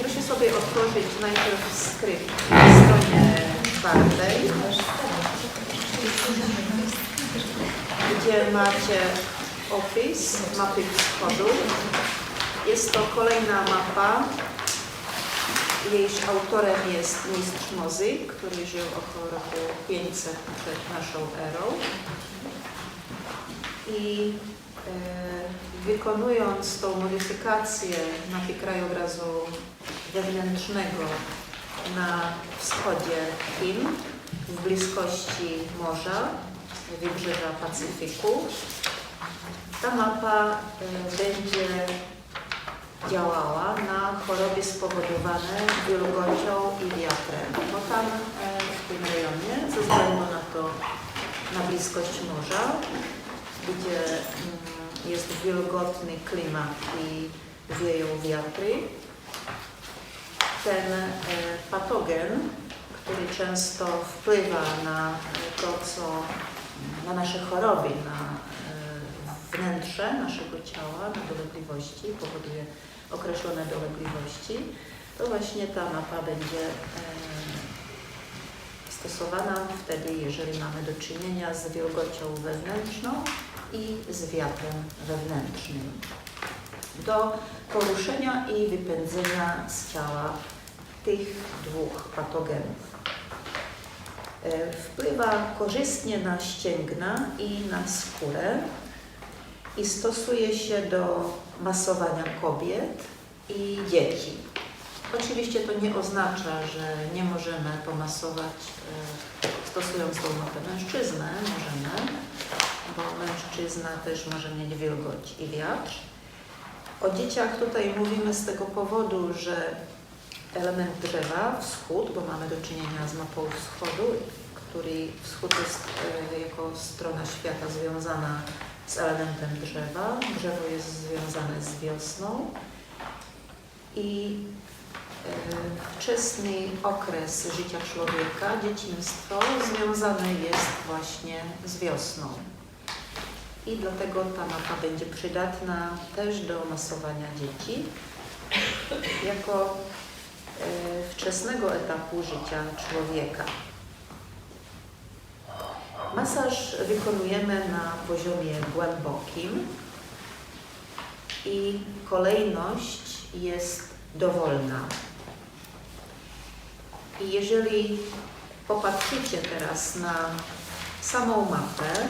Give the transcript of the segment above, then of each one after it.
Proszę sobie otworzyć najpierw skrypt na stronie czwartej, gdzie macie opis mapy wschodu. Jest to kolejna mapa. Jej autorem jest mistrz Mozy, który żył około roku 500 przed naszą erą. I e, wykonując tą modyfikację mapy krajobrazu wewnętrznego na wschodzie Chin, w bliskości morza, wybrzeża Pacyfiku, ta mapa e, będzie działała na choroby spowodowane wilgocią i wiatrem, bo tam e, w tym rejonie, ze względu na to, na bliskość morza, gdzie mm, jest wilgotny klimat i wieją wiatry, ten e, patogen, który często wpływa na to, co na nasze choroby, na e, wnętrze naszego ciała, na dolegliwości, powoduje określone dolegliwości, to właśnie ta mapa będzie e, stosowana wtedy, jeżeli mamy do czynienia z wilgocią wewnętrzną i z wiatrem wewnętrznym. Do poruszenia i wypędzenia z ciała tych dwóch patogenów. E, Wpływa korzystnie na ścięgna i na skórę i stosuje się do masowania kobiet i dzieci. Oczywiście to nie oznacza, że nie możemy pomasować e, stosując tą mapę mężczyznę, możemy, bo mężczyzna też może mieć wilgoć i wiatr. O dzieciach tutaj mówimy z tego powodu, że element drzewa, wschód, bo mamy do czynienia z mapą wschodu, który wschód jest e, jako strona świata związana z elementem drzewa. Drzewo jest związane z wiosną i e, wczesny okres życia człowieka, dzieciństwo, związane jest właśnie z wiosną. I dlatego ta mapa będzie przydatna też do masowania dzieci jako e, wczesnego etapu życia człowieka. Masaż wykonujemy na poziomie głębokim i kolejność jest dowolna. I jeżeli popatrzycie teraz na samą mapę,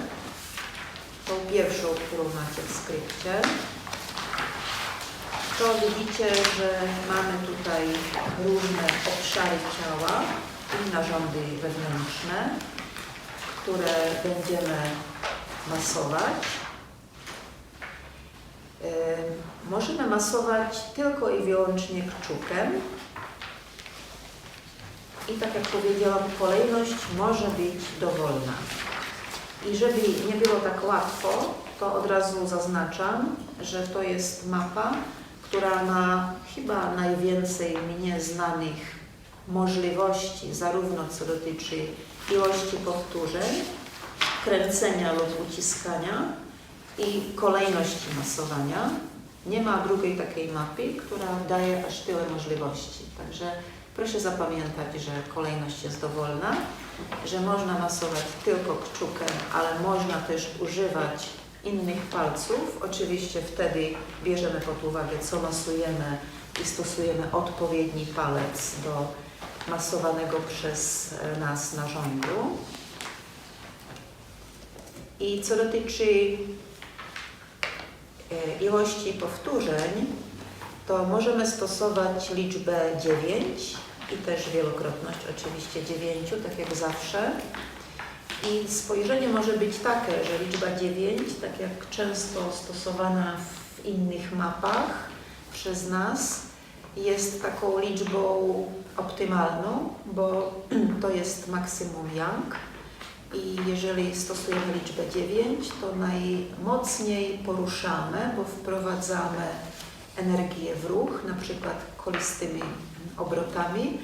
tą pierwszą, którą macie w skrypcie, to widzicie, że mamy tutaj różne obszary ciała i narządy wewnętrzne, które będziemy masować. Możemy masować tylko i wyłącznie kciukiem. I tak jak powiedziałam, kolejność może być dowolna. I żeby nie było tak łatwo, to od razu zaznaczam, że to jest mapa, która ma chyba najwięcej mnie znanych możliwości, zarówno co dotyczy ilości powtórzeń, kręcenia lub uciskania i kolejności masowania. Nie ma drugiej takiej mapy, która daje aż tyle możliwości. Także proszę zapamiętać, że kolejność jest dowolna, że można masować tylko kciukiem, ale można też używać innych palców. Oczywiście wtedy bierzemy pod uwagę, co masujemy i stosujemy odpowiedni palec do masowanego przez e, nas narządu. I co dotyczy e, ilości powtórzeń, to możemy stosować liczbę 9 i też wielokrotność oczywiście 9, tak jak zawsze. I spojrzenie może być takie, że liczba 9, tak jak często stosowana w innych mapach przez nas, jest taką liczbą optymalną, bo to jest maksimum yang. I jeżeli stosujemy liczbę 9, to najmocniej poruszamy, bo wprowadzamy energię w ruch, na przykład kolistymi obrotami,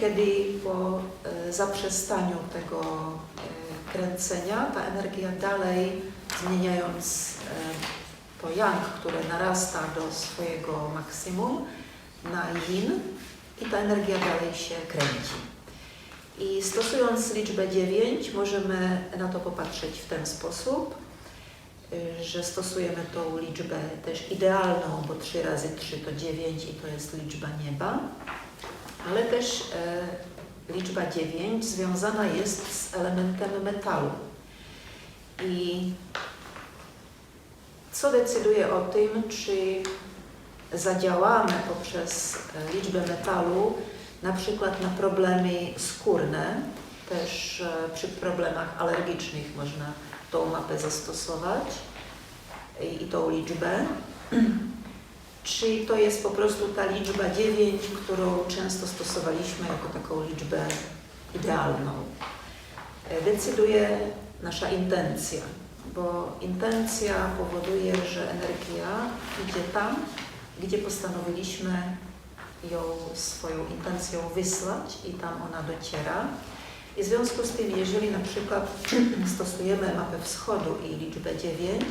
kiedy po e, zaprzestaniu tego e, kręcenia ta energia dalej, zmieniając e, to yang, które narasta do swojego maksimum, na yin i ta energia dalej się kręci. I stosując liczbę 9 możemy na to popatrzeć w ten sposób, że stosujemy tą liczbę też idealną, bo 3 razy 3 to 9 i to jest liczba nieba, ale też e, liczba 9 związana jest z elementem metalu. I co decyduje o tym, czy zadziałamy poprzez e, liczbę metalu na przykład na problemy skórne, też e, przy problemach alergicznych można tą mapę zastosować i, i tą liczbę. Czy to jest po prostu ta liczba 9, którą często stosowaliśmy jako taką liczbę idealną? E, Decyduje nasza intencja, bo intencja powoduje, że energia idzie tam, gdzie postanowiliśmy ją swoją intencją wysłać i tam ona dociera. I w związku z tym, jeżeli na przykład stosujemy mapę wschodu i liczbę 9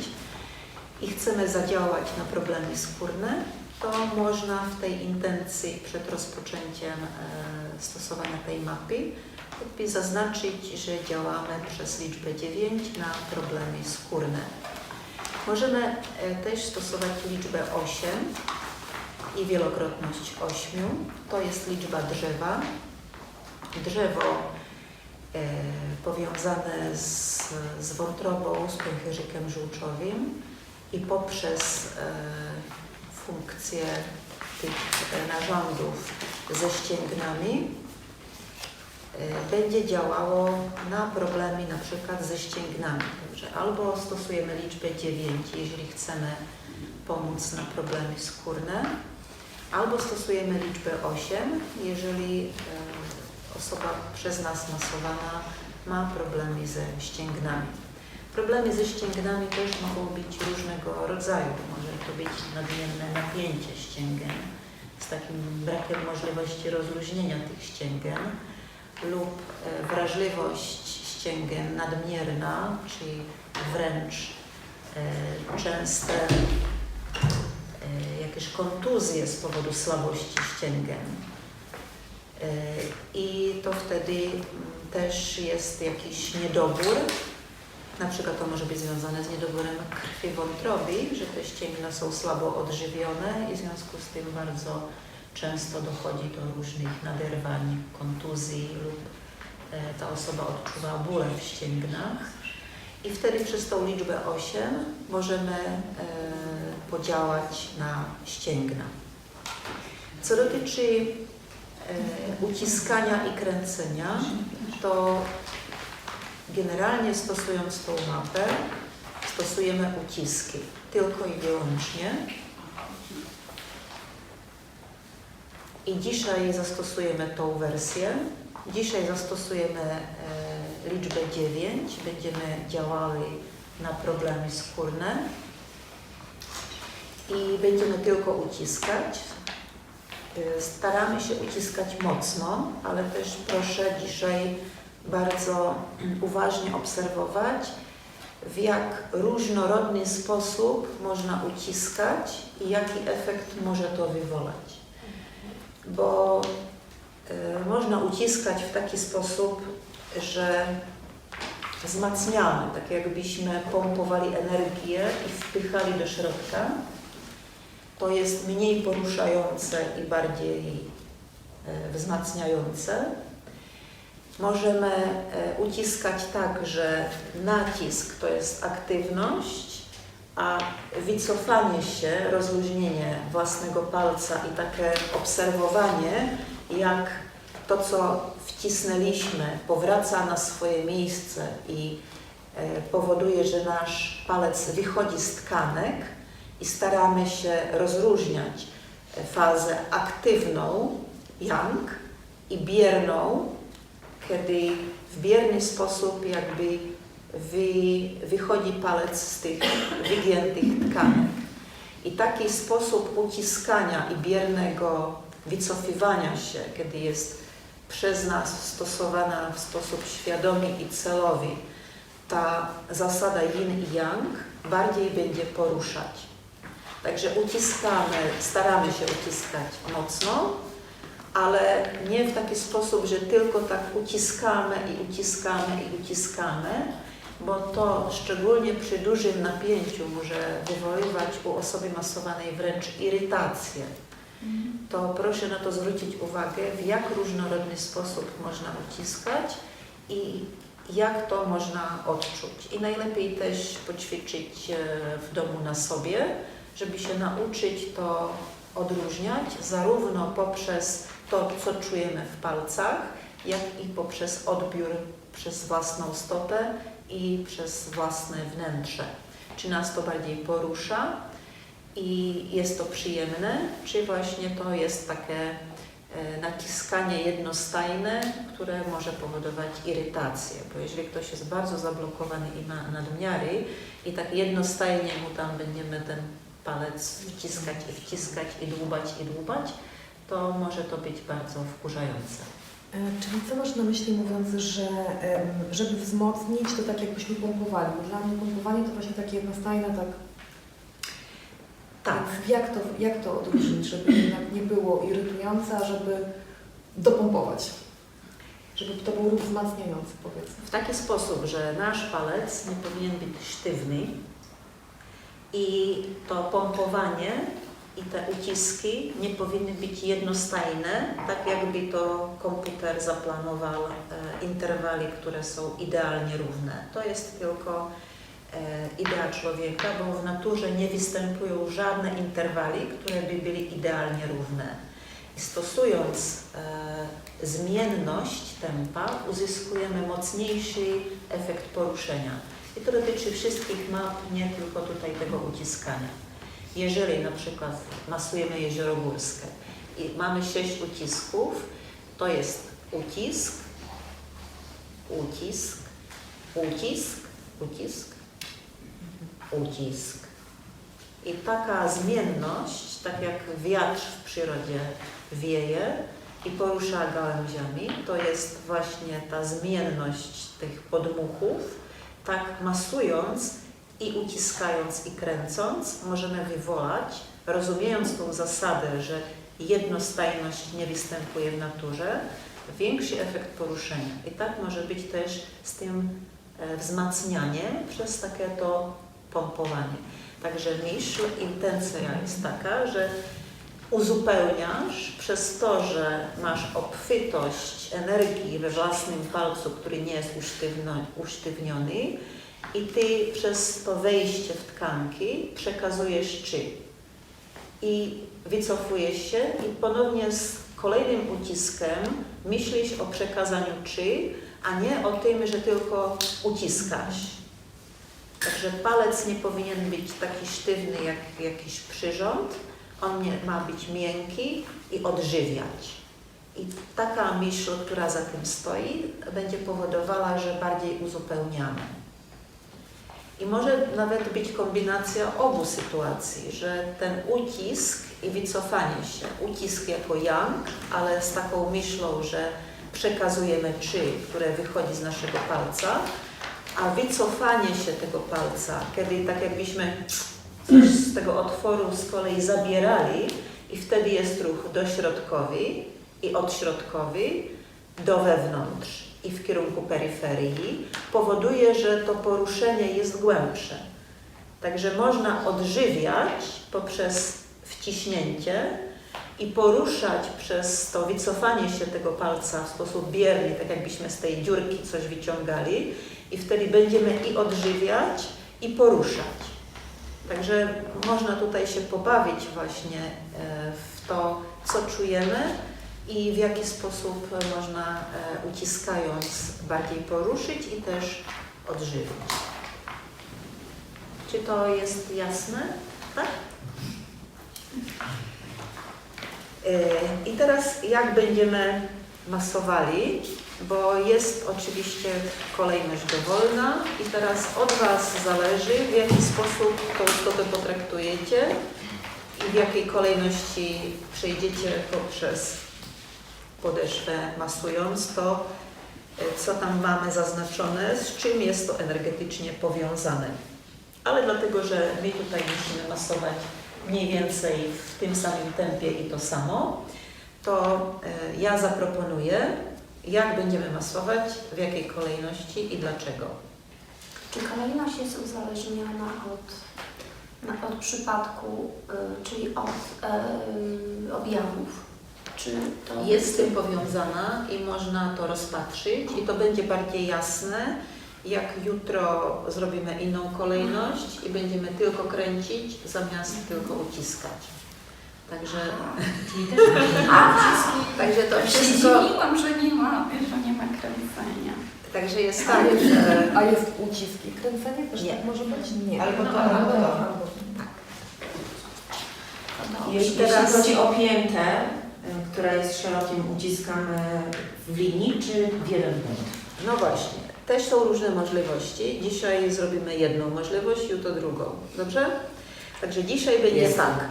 i chcemy zadziałać na problemy skórne, to można w tej intencji przed rozpoczęciem e, stosowania tej mapy zaznaczyć, że działamy przez liczbę 9 na problemy skórne. Możemy e, też stosować liczbę 8 i wielokrotność 8. To jest liczba drzewa. Drzewo e, powiązane z, z wątrobą, z pęcherzykiem żółczowym i poprzez e, funkcję tych e, narządów ze ścięgnami e, będzie działało na problemy na przykład ze ścięgnami. Albo stosujemy liczbę 9, jeżeli chcemy pomóc na problemy skórne, albo stosujemy liczbę 8, jeżeli osoba przez nas masowana ma problemy ze ścięgnami. Problemy ze ścięgnami też mogą być różnego rodzaju. Może to być nadmierne napięcie ścięgen z takim brakiem możliwości rozluźnienia tych ścięgen lub e, wrażliwość ścięgen nadmierna, czyli wręcz e, częste e, jakieś kontuzje z powodu słabości ścięgen. E, I to wtedy mm, też jest jakiś niedobór. Na przykład to może być związane z niedoborem krwi wątroby, że te ścięgna są słabo odżywione i w związku z tym bardzo często dochodzi do różnych naderwań, kontuzji lub e, ta osoba odczuwa bóle w ścięgnach. I wtedy przez tą liczbę 8 możemy e, podziałać na ścięgna. Co dotyczy e, uciskania i kręcenia, to generalnie stosując tą mapę, stosujemy uciski tylko i wyłącznie. I dzisiaj zastosujemy tą wersję. Dzisiaj zastosujemy e, liczbę 9. Będziemy działały na problemy skórne i będziemy tylko uciskać. Y, Staramy się uciskać mocno, ale też proszę dzisiaj bardzo uważnie obserwować, w jak różnorodny sposób można uciskać i jaki efekt może to wywołać. Bo y, można uciskać w taki sposób, że wzmacniamy, tak jakbyśmy pompowali energię i wpychali do środka. To jest mniej poruszające i bardziej e, wzmacniające. Możemy e, uciskać tak, że nacisk to jest aktywność, a wycofanie się, rozluźnienie własnego palca i takie obserwowanie, jak to, co wcisnęliśmy, powraca na swoje miejsce i e, powoduje, że nasz palec wychodzi z tkanek i staramy się rozróżniać e, fazę aktywną, yang, i bierną, kiedy w bierny sposób jakby wy, wychodzi palec z tych wygiętych tkanek. I taki sposób uciskania i biernego wycofywania się, kiedy jest przez nas stosowana w sposób świadomy i celowy ta zasada yin i yang, bardziej będzie poruszać. Także uciskamy, staramy się uciskać mocno, ale nie w taki sposób, że tylko tak uciskamy i uciskamy i uciskamy, bo to szczególnie przy dużym napięciu może wywoływać u osoby masowanej wręcz irytację. To proszę na to zwrócić uwagę, w jak różnorodny sposób można uciskać i jak to można odczuć. I najlepiej też poćwiczyć e, w domu na sobie, żeby się nauczyć to odróżniać, zarówno poprzez to, co czujemy w palcach, jak i poprzez odbiór przez własną stopę i przez własne wnętrze. Czy nas to bardziej porusza i jest to przyjemne, czy właśnie to jest takie e, naciskanie jednostajne, które może powodować irytację, bo jeżeli ktoś jest bardzo zablokowany i ma nadmiary i tak jednostajnie mu tam będziemy ten palec wciskać i wciskać i dłubać i dłubać, to może to być bardzo wkurzające. E, Czyli co masz na myśli mówiąc, że żeby wzmocnić, to tak jakbyśmy pompowali? Bo dla mnie pompowanie to właśnie takie jednostajne, tak. Tak, Jak to, jak to odróżnić, żeby jednak nie było irytujące, a żeby dopompować? Żeby to był ruch wzmacniający, powiedzmy. w taki sposób, że nasz palec nie powinien być sztywny i to pompowanie i te uciski nie powinny być jednostajne, tak jakby to komputer zaplanował e, interwali, które są idealnie równe. To jest tylko e, idea człowieka, bo w naturze nie występują żadne interwali, które by byli idealnie równe. Stosując e, zmienność tempa, uzyskujemy mocniejszy efekt poruszenia. I to dotyczy wszystkich map, nie tylko tutaj tego uciskania. Jeżeli na przykład masujemy jezioro górskie i mamy sześć ucisków, to jest ucisk, ucisk, ucisk, ucisk, ucisk. I taka zmienność, tak jak wiatr w przyrodzie wieje i porusza gałęziami, to jest właśnie ta zmienność tych podmuchów, tak masując i uciskając i kręcąc, możemy wywołać, rozumiejąc tą zasadę, że jednostajność nie występuje w naturze, większy efekt poruszenia. I tak może być też z tym e, wzmacnianiem przez takie to pompowanie. Także myśl, intencja jest taka, że uzupełniasz przez to, że masz obfitość energii we własnym palcu, który nie jest usztywniony i ty przez to wejście w tkanki przekazujesz czy. I wycofujesz się i ponownie z kolejnym uciskiem myślisz o przekazaniu czy, a nie o tym, że tylko uciskasz. Także palec nie powinien być taki sztywny jak jakiś przyrząd, on nie, ma być miękki i odżywiać. I taka myśl, która za tym stoi, będzie powodowała, że bardziej uzupełniamy. I może nawet być kombinacja obu sytuacji, że ten ucisk i wycofanie się, ucisk jako yang, ale z taką myślą, że przekazujemy czy, które wychodzi z naszego palca, a wycofanie się tego palca, kiedy tak jakbyśmy coś z tego otworu z kolei zabierali i wtedy jest ruch dośrodkowy i odśrodkowy do wewnątrz i w kierunku peryferii, powoduje, że to poruszenie jest głębsze. Także można odżywiać poprzez wciśnięcie i poruszać przez to wycofanie się tego palca w sposób bierny, tak jakbyśmy z tej dziurki coś wyciągali i wtedy będziemy i odżywiać i poruszać. Także można tutaj się pobawić właśnie e, w to, co czujemy i w jaki sposób można e, uciskając bardziej poruszyć i też odżywić. Czy to jest jasne? Tak? E, I teraz jak będziemy masowali, bo jest oczywiście kolejność dowolna i teraz od Was zależy, w jaki sposób tą istotę potraktujecie i w jakiej kolejności przejdziecie poprzez podeszwę masując to, e, co tam mamy zaznaczone, z czym jest to energetycznie powiązane. Ale dlatego, że my tutaj musimy masować mniej więcej w tym samym tempie i to samo, to e, ja zaproponuję, jak będziemy masować, w jakiej kolejności i dlaczego. Czy kolejność jest uzależniona od, od przypadku, y, czyli od y, objawów? Czy to Jest z tym powiązana i można to rozpatrzyć i to będzie bardziej jasne, jak jutro zrobimy inną kolejność i będziemy tylko kręcić zamiast tylko uciskać. Także, Czyli też także to Tak się wszystko, dziwiłam, że nie ma, że nie ma kręcenia. także jest tak, że A jest ucisk i kręcenie też Nie. tak może być? Nie. Albo to, No, albo to. to dobrze. Jeśli teraz- chodzi o piętę, która jest szerokim uciskiem y, w linii, czy w jeden punkt? No właśnie, też są różne możliwości. Dzisiaj zrobimy jedną możliwość, jutro drugą. Dobrze? Także dzisiaj będzie Jest. tak.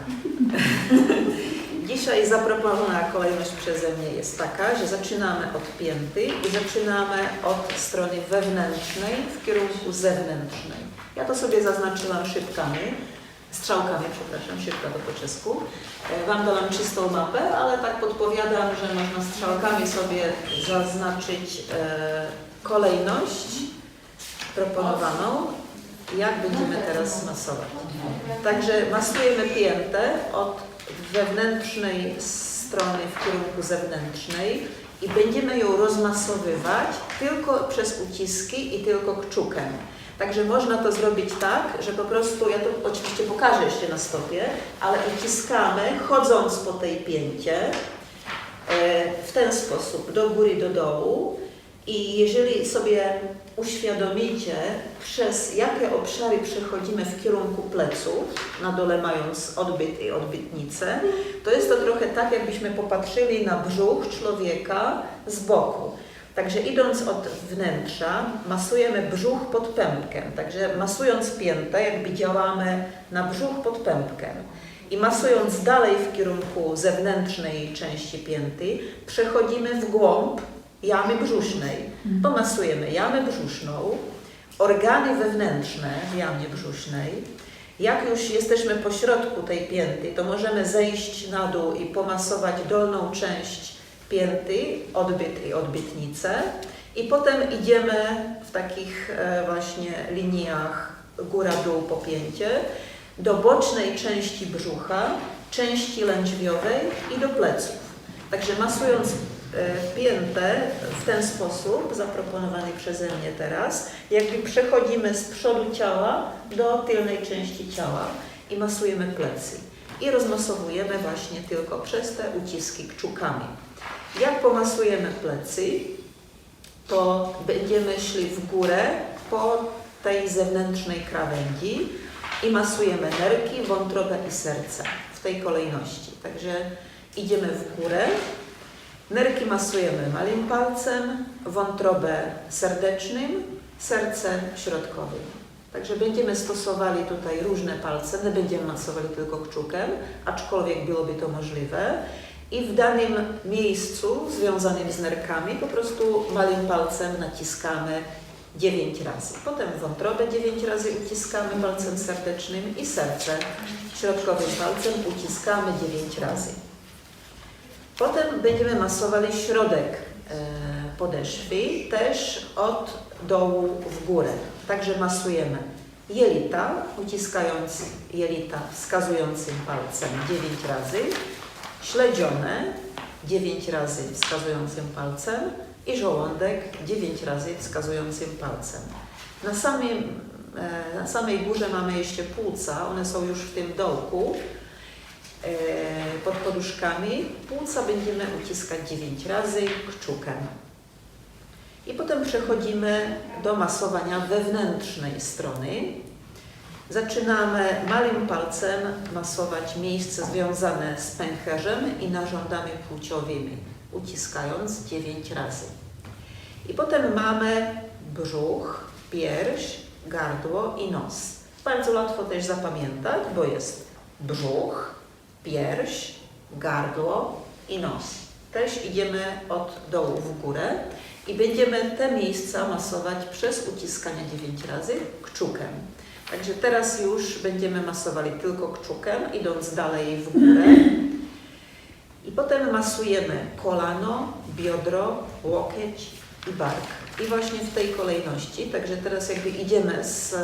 dzisiaj zaproponowana kolejność przeze mnie jest taka, że zaczynamy od pięty i zaczynamy od strony wewnętrznej w kierunku zewnętrznej. Ja to sobie zaznaczyłam szybkami, strzałkami, przepraszam, szybka to po czesku. E, Wam dałam czystą mapę, ale tak podpowiadam, że można strzałkami sobie zaznaczyć e, kolejność proponowaną, jak będziemy teraz masować. Także masujemy piętę od wewnętrznej strony w kierunku zewnętrznej i będziemy ją rozmasowywać tylko przez uciski i tylko kciukiem. Także można to zrobić tak, że po prostu, ja to oczywiście pokażę jeszcze na stopie, ale uciskamy chodząc po tej pięcie e, w ten sposób, do góry, do dołu. I jeżeli sobie uświadomicie, przez jakie obszary przechodzimy w kierunku pleców, na dole mając odbyt i odbytnicę, to jest to trochę tak, jakbyśmy popatrzyli na brzuch człowieka z boku. Także idąc od wnętrza, masujemy brzuch pod pępkiem. Także masując piętę, jakby działamy na brzuch pod pępkiem. I masując dalej w kierunku zewnętrznej części pięty, przechodzimy w głąb jamy brzusznej. Pomasujemy jamę brzuszną, organy wewnętrzne w jamie brzusznej. Jak już jesteśmy po środku tej pięty, to możemy zejść na dół i pomasować dolną część pięty, odbyt i odbytnicę. I potem idziemy w takich e, właśnie liniach góra-dół po pięcie do bocznej części brzucha, części lędźwiowej i do pleców. Także masując e, piętę w ten sposób, zaproponowany przeze mnie teraz, jakby przechodzimy z przodu ciała do tylnej części ciała i masujemy plecy. I rozmasowujemy właśnie tylko przez te uciski kciukami. Jak pomasujemy plecy, to będziemy szli w górę po tej zewnętrznej krawędzi i masujemy nerki, wątrobę i serce w tej kolejności. Także idziemy w górę, nerki masujemy małym palcem, wątrobę serdecznym, serce środkowym. Także będziemy stosowali tutaj różne palce, nie będziemy masowali tylko kciukiem, aczkolwiek byłoby to możliwe. I w danym miejscu związanym z nerkami po prostu małym palcem naciskamy 9 razy. Potem wątrobę 9 razy uciskamy palcem serdecznym i serce środkowym palcem uciskamy 9 razy. Potem będziemy masowali środek e, podeszwy, też od dołu w górę. Także masujemy jelita, uciskając jelita wskazującym palcem 9 razy, śledzione 9 razy wskazującym palcem i żołądek 9 razy wskazującym palcem. Na, samym, e, na samej górze mamy jeszcze płuca, one są już w tym dołku e, pod poduszkami. Płuca będziemy uciskać 9 razy kciukiem. I potem przechodzimy do masowania wewnętrznej strony. Zaczynamy małym palcem masować miejsce związane z pęcherzem i narządami płciowymi, uciskając 9 razy. I potem mamy brzuch, pierś, gardło i nos. Bardzo łatwo też zapamiętać, bo jest brzuch, pierś, gardło i nos. Też idziemy od dołu w górę i będziemy te miejsca masować przez uciskanie 9 razy kciukiem. Także teraz już będziemy masowali tylko kciukiem, idąc dalej w górę. I potem masujemy kolano, biodro, łokieć i bark. I właśnie w tej kolejności. Także teraz jakby idziemy z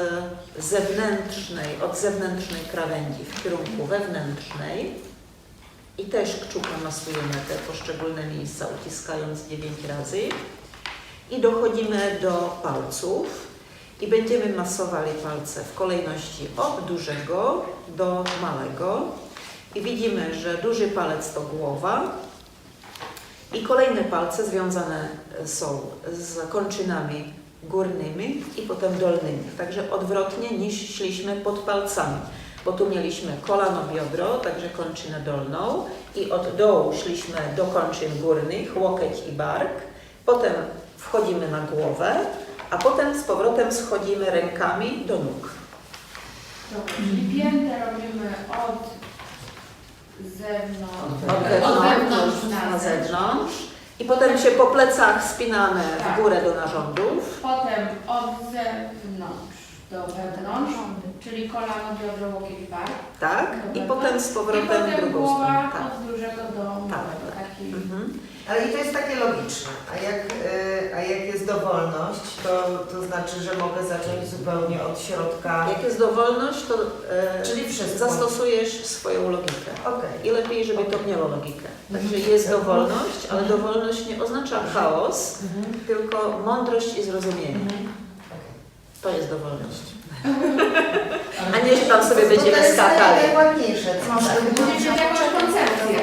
zewnętrznej, od zewnętrznej krawędzi w kierunku wewnętrznej. I też kciukiem masujemy te poszczególne miejsca, uciskając 9 razy. I dochodzimy do palców. I będziemy masowali palce w kolejności od dużego do małego. I widzimy, że duży palec to głowa i kolejne palce związane są z kończynami górnymi i potem dolnymi. Także odwrotnie niż szliśmy pod palcami, bo tu mieliśmy kolano, biodro, także kończynę dolną i od dołu szliśmy do kończyn górnych, łokieć i bark. Potem wchodzimy na głowę, a potem z powrotem schodzimy rękami do nóg. Czyli piętę robimy od zewnątrz. Od Od wewnątrz, na na zewnątrz. zewnątrz. I potem się po plecach spinamy Tak. w górę do narządów. Potem od zewnątrz do wewnątrz, czyli kolano, biodro, łokieć, bark. Tak? I potem z I powrotem w potem drugą głowa stronę. Tak. od dużego do małego. Taki Mhm. Ale i to jest takie logiczne. A jak, y, a jak jest dowolność, to, to znaczy, że mogę zacząć zupełnie od środka. Jak jest dowolność, to e, Czyli wszystko. zastosujesz swoją logikę. Okej. I lepiej, żeby to miało logikę. Także jest dowolność, ale dowolność nie oznacza chaos, Mhm. tylko mądrość i zrozumienie. Mhm. To jest dowolność. A nie, że tam sobie To będziemy jest skakali. najładniejsze. Może powiedzieć jakąś koncepcję.